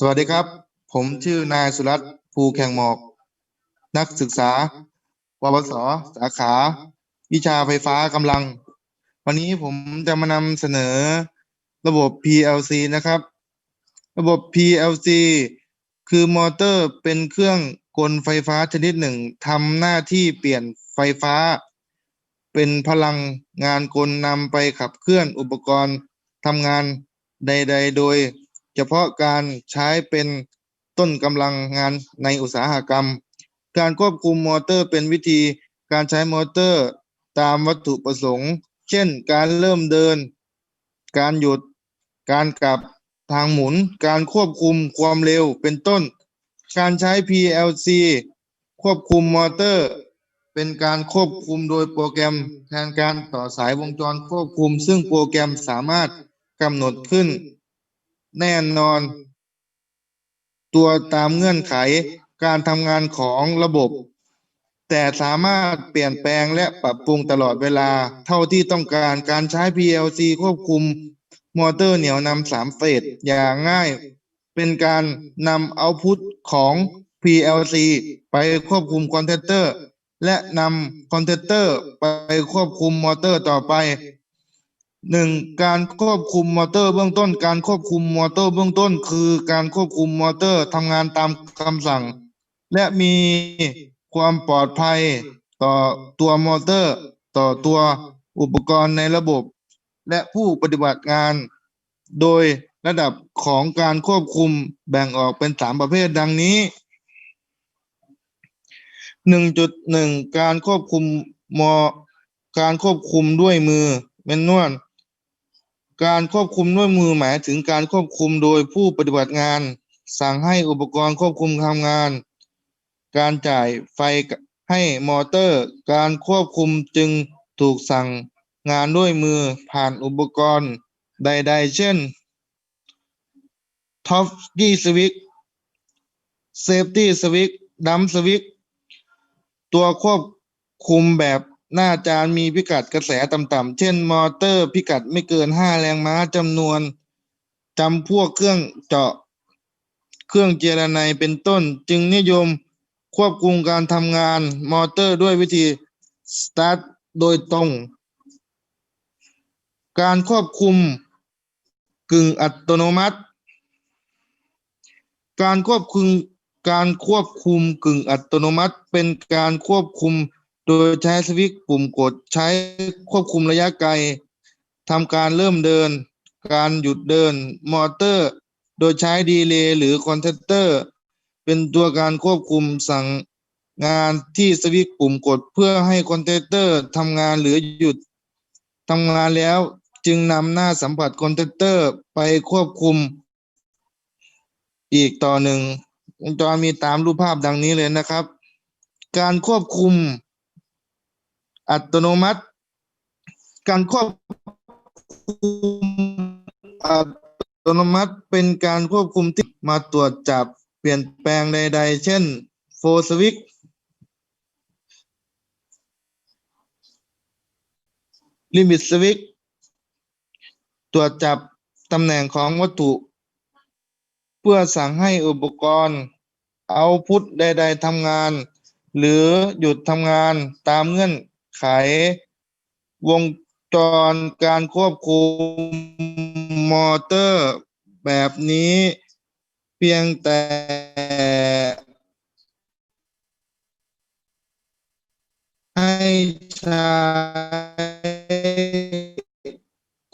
สวัสดีครับ ผมชื่อนายสุรัตน์ภูแข่งหมอก นักศึกษาปวสสาขา วิชาไฟฟ้ากำลัง วันนี้ผมจะมานำเสนอระบบ PLC นะครับ ระบบ PLC คือมอเตอร์เป็นเครื่องกลไฟฟ้าชนิดหนึ่งทำหน้าที่เปลี่ยนไฟฟ้า เป็นพลังงานกลนำไปขับเคลื่อนอุปกรณ์ทำงานใด ๆ โดย เฉพาะการใช้เป็นต้นกำลังงานในอุตสาหกรรม การควบคุมมอเตอร์เป็นวิธีการใช้มอเตอร์ตามวัตถุประสงค์ เช่น การเริ่มเดิน การหยุด การกลับทางหมุน การควบคุมความเร็วเป็นต้น การใช้ PLC ควบคุมมอเตอร์ เป็นการควบคุมโดยโปรแกรมแทนการต่อสายวงจรควบคุม ซึ่งโปรแกรมสามารถกำหนดขึ้น แน่นอน ตัวตามเงื่อนไขการทำงานของระบบ แต่สามารถเปลี่ยนแปลงและปรับปรุงตลอดเวลา เท่าที่ต้องการการใช้ PLC ควบคุมมอเตอร์เหนี่ยวนำสามเฟสอย่างง่าย เป็นการนำเอาพุทของ PLC ไปควบคุมคอนเทนเตอร์ และนำคอนเทนเตอร์ไปควบคุมมอเตอร์ต่อไป หนึ่งการควบคุมมอเตอร์เบื้องต้น การควบคุมมอเตอร์เบื้องต้น คือการควบคุมมอเตอร์ทำงานตามคำสั่ง และมีความปลอดภัยต่อตัวมอเตอร์ ต่อตัวอุปกรณ์ในระบบ และผู้ปฏิบัติงาน โดยระดับของการควบคุมแบ่งออกเป็นสามประเภทดังนี้หนึ่งจุดหนึ่งการควบคุมมอการควบคุมด้วยมือเมนนวล การควบคุมด้วยมือหมายถึงการควบคุมโดยผู้ปฏิบัติงาน สั่งให้อุปกรณ์ควบคุมทำงาน การจ่ายไฟให้มอเตอร์ การควบคุมจึงถูกสั่งงานด้วยมือผ่านอุปกรณ์ใด ๆ เช่นท็อปกี้สวิกเซฟตี้สวิกดัมสวิกตัวควบคุมแบบ หน้าจานมีพิกัดกระแสต่ำๆ เช่นมอเตอร์พิกัดไม่เกิน5แรงม้าจำนวนจำพวกเครื่องเจาะ เครื่องเจรไนเป็นต้น จึงนิยมควบคุมการทำงานมอเตอร์ด้วยวิธีสตาร์ทโดยตรง การควบคุมกึ่งอัตโนมัติ การควบคุมการควบคุมกึ่งอัตโนมัติ เป็นการควบคุม โดยใช้สวิตช์ปุ่มกดใช้ควบคุมระยะไกลทำการเริ่มเดิน การหยุดเดินมอเตอร์ โดยใช้ดีเลย์หรือคอนเทนเตอร์ เป็นตัวการควบคุมสั่งงานที่สวิตช์ปุ่มกดเพื่อให้คอนเทนเตอร์ทำงานหรือหยุดทำงานแล้วจึงนำหน้าสัมผัสคอนเทนเตอร์ไปควบคุม อีกต่อหนึ่งวงจรมีตามรูปภาพดังนี้เลยนะครับ การควบคุม อัตโนมัติ การควบคุมอัตโนมัติเป็นการควบคุมที่มาตรวจจับเปลี่ยนแปลงใด ๆ เช่นโฟสวิกลิมิตสวิกตรวจจับตำแหน่งของวัตถุ เพื่อสั่งให้อุปกรณ์เอาพุทใด ๆทำงาน หรือหยุดทำงานตามเงื่อน ไข วงจรการควบคุมมอเตอร์แบบนี้ เพียงแต่ให้ใช้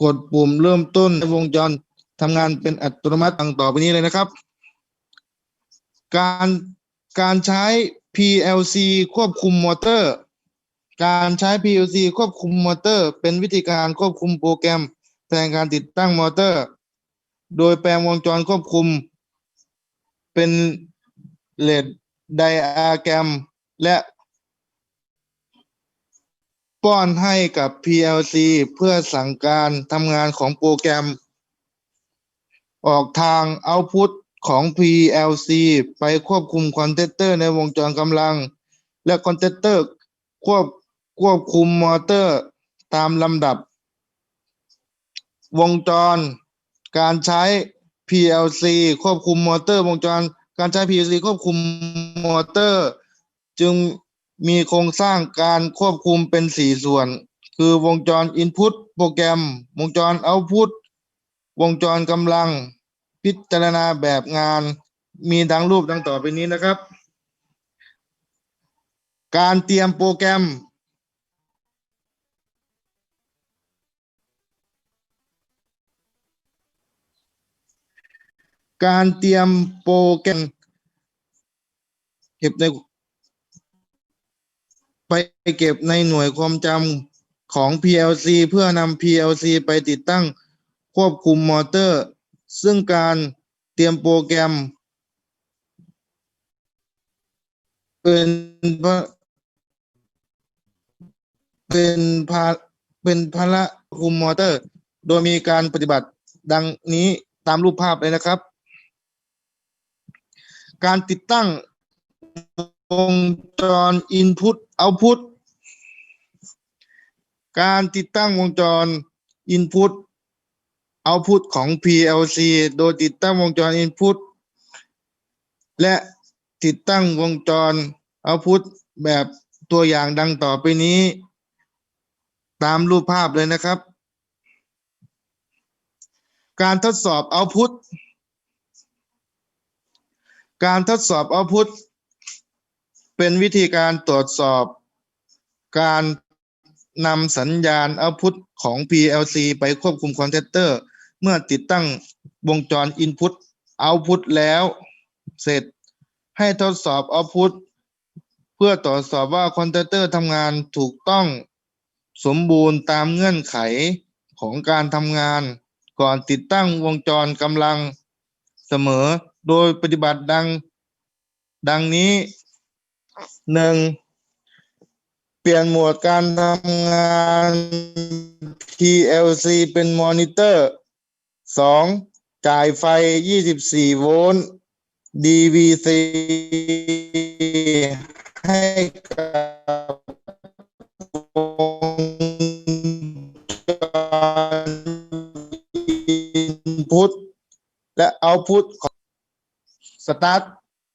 กดปุ่มเริ่มต้นในวงจรทำงานเป็นอัตโนมัติดังต่อไปนี้เลยนะครับ การการใช้ PLC ควบคุมมอเตอร์ การใช้ PLC ควบคุมมอเตอร์ เป็นวิธีการควบคุมโปรแกรม แทนการติดตั้งมอเตอร์ โดยแปลงวงจรควบคุม เป็นเลดไดอะแกรม และป้อนให้กับ PLC เพื่อสั่งการทำงานของโปรแกรม ออกทางเอาพุตของ PLC ไปควบคุมคอนเทนเตอร์ในวงจรกำลัง และคอนเทนเตอร์ควบ ควบคุมมอเตอร์ตามลำดับ วงจร การใช้ PLC ควบคุมมอเตอร์วงจร การใช้ PLC ควบคุมมอเตอร์ จึงมีโครงสร้างการควบคุมเป็นสี่ส่วน คือวงจร Input โปรแกรม วงจร Output วงจรกำลัง พิจารณาแบบงาน มีดังรูปดังต่อไปนี้นะครับ การเตรียมโปรแกรม การเตรียมโปรแกรมเก็บในไปเก็บในหน่วยความจำของ PLC เพื่อนำ PLC ไปติดตั้งควบคุมมอเตอร์ ซึ่งการเตรียมโปรแกรม เป็นเป็นภาเป็นภาระคุมมอเตอร์ โดยมีการปฏิบัติดังนี้ตามรูปภาพเลยนะครับ การติดตั้งวงจร Input Output การติดตั้งวงจร Input Output ของ PLC โดยติดตั้งวงจร Input และติดตั้งวงจร Output แบบตัวอย่างดังต่อไปนี้ ตามรูปภาพเลยนะครับ การทดสอบ Output การทดสอบ Output เป็นวิธีการตรวจสอบการนำสัญญาณ Output ของ PLC ไปควบคุมคอนแทคเตอร์ เมื่อติดตั้งวงจร Input Output แล้วเสร็จให้ทดสอบ Output เพื่อตรวจสอบว่าคอนแทคเตอร์ทำงานถูกต้องสมบูรณ์ตามเงื่อนไขของการทำงาน ก่อนติดตั้งวงจรกำลังเสมอ โดยปฏิบัติดัง ดังนี้หนึ่งเปลี่ยนโหมดการทำงาน PLC เป็นมอนิเตอร์สองจ่ายไฟ 24 โวลต์ DVC ให้กับวงจร Input และ Output ของ Start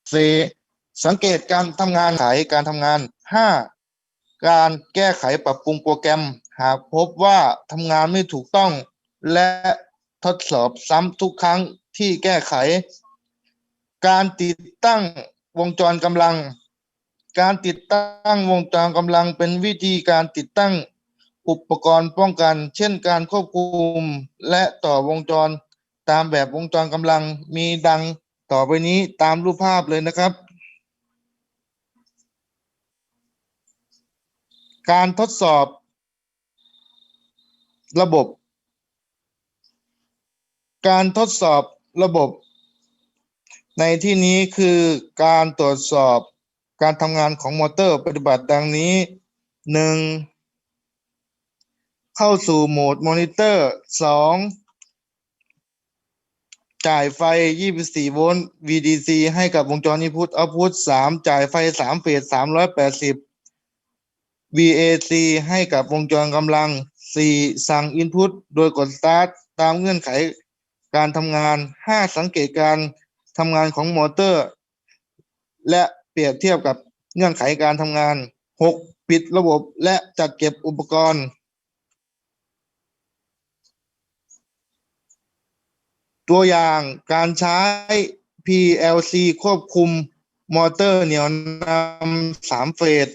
เซสังเกตการทำงานไขการทำงาน 5. การแก้ไขปรับปรุงโปรแกรม หากพบว่าทำงานไม่ถูกต้อง และทดสอบซ้ำทุกครั้งที่แก้ไข การติดตั้งวงจรกำลัง การติดตั้งวงจรกำลังเป็นวิธีการติดตั้งอุปกรณ์ป้องกัน เช่นการควบคุมและต่อวงจรตามแบบวงจรกำลังมีดัง ต่อไปนี้ตามรูปภาพเลยนะครับ การทดสอบ ระบบ การทดสอบระบบ ในที่นี้คือการตรวจสอบการทำงานของมอเตอร์ปฏิบัติดังนี้หนึ่งเข้าสู่โหมดมอนิเตอร์สอง จ่ายไฟ 24 โวลต์ VDC ให้กับวงจร Input Output 3จ่ายไฟ 3 เฟส 380 VAC ให้กับวงจรกำลัง 4 สั่ง Input โดยกด Start ตามเงื่อนไขการทำงาน 5 สังเกตการทำงานของมอเตอร์ และเปรียบเทียบกับเงื่อนไขการทำงาน 6 ปิดระบบและจัดเก็บอุปกรณ์ ตัวอย่างการใช้ PLC ควบคุมมอเตอร์เหนี่ยวนำสามเฟส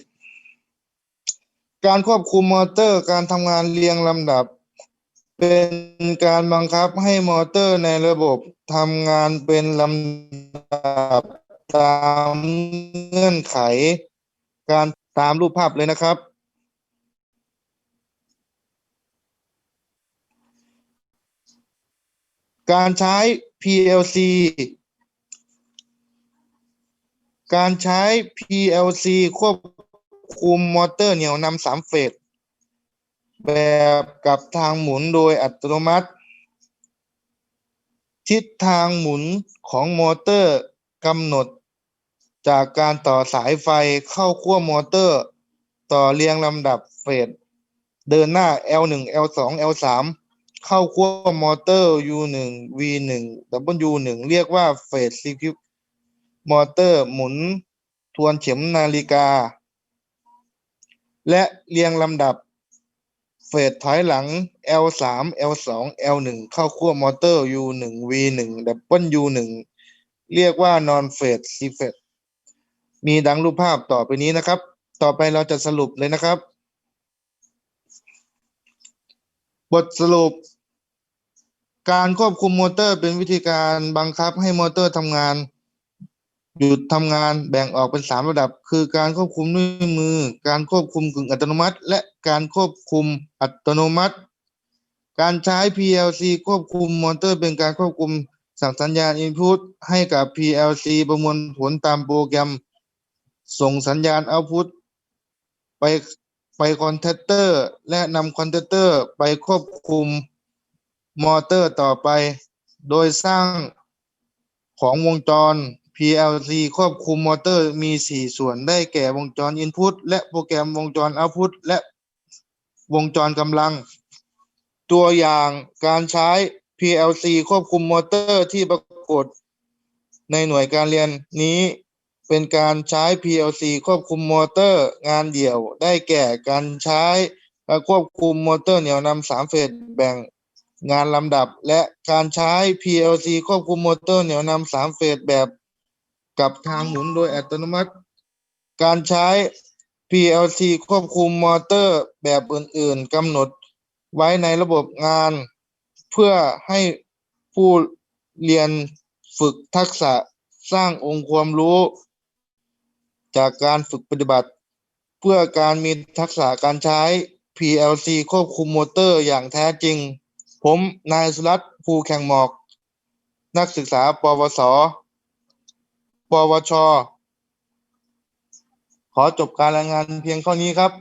การควบคุมมอเตอร์การทำงานเรียงลำดับ เป็นการบังคับให้มอเตอร์ในระบบทำงานเป็นลำดับตามเงื่อนไข การตามรูปภาพเลยนะครับ การใช้ PLC การใช้ PLC ควบคุมมอเตอร์เหนี่ยวนำสามเฟสแบบกับทางหมุนโดยอัตโนมัติ ทิศทางหมุนของมอเตอร์กำหนด จากการต่อสายไฟเข้าขั้วมอเตอร์ ต่อเรียงลำดับเฟสเดินหน้า L1 L2 L3 เข้าควบมอเตอร์ U1 V1 W1 เรียกว่าเฟสซีคิวมอเตอร์หมุนทวนเข็มนาฬิกา และเรียงลำดับเฟสถอยหลัง L3 L2 L1 เข้าควบมอเตอร์ U1 V1 W1 เรียกว่านอนเฟสซีเฟสมีดังรูปภาพต่อไปนี้นะครับ ต่อไปเราจะสรุปเลยนะครับ บทสรุป การควบคุมมอเตอร์เป็นวิธีการบังคับให้มอเตอร์ทำงาน หยุดทำงานแบ่งออกเป็นสามระดับ คือการควบคุมด้วยมือ การควบคุมกึ่งอัตโนมัติ และการควบคุมอัตโนมัติ การใช้ PLC ควบคุมมอเตอร์ เป็นการควบคุมสั่งสัญญาณ Input ให้กับ PLC ประมวลผลตามโปรแกรม ส่งสัญญาณ Output ไป ไปคอนแทคเตอร์ และนำคอนแทคเตอร์ไปควบคุมมอเตอร์ต่อไป โดยสร้างของวงจร PLC ควบคุมมอเตอร์มี 4 ส่วนได้แก่วงจร Input และโปรแกรมวงจร Output และวงจรกำลัง ตัวอย่างการใช้ PLC ควบคุมมอเตอร์ที่ปรากฏในหน่วยการเรียนนี้ เป็นการใช้ PLC ควบคุมมอเตอร์งานเดี่ยว ได้แก่การใช้ควบคุมมอเตอร์เหนี่ยวนำสามเฟสแบ่งงานลำดับ และการใช้ PLC ควบคุมมอเตอร์เหนี่ยวนำสามเฟสแบบกับทางหมุนโดยอัตโนมัติ การใช้ PLC ควบคุมมอเตอร์แบบอื่น ๆกำหนดไว้ในระบบงาน เพื่อให้ผู้เรียนฝึกทักษะสร้างองค์ความรู้ จากการฝึกปฏิบัติ เพื่อการมีทักษะการใช้ PLC ควบคุมมอเตอร์อย่างแท้จริง ผมนายสุรัตน์ภูแข่งหมอก นักศึกษา ปวส ปวช ขอจบการรายงานเพียงเท่านี้ครับ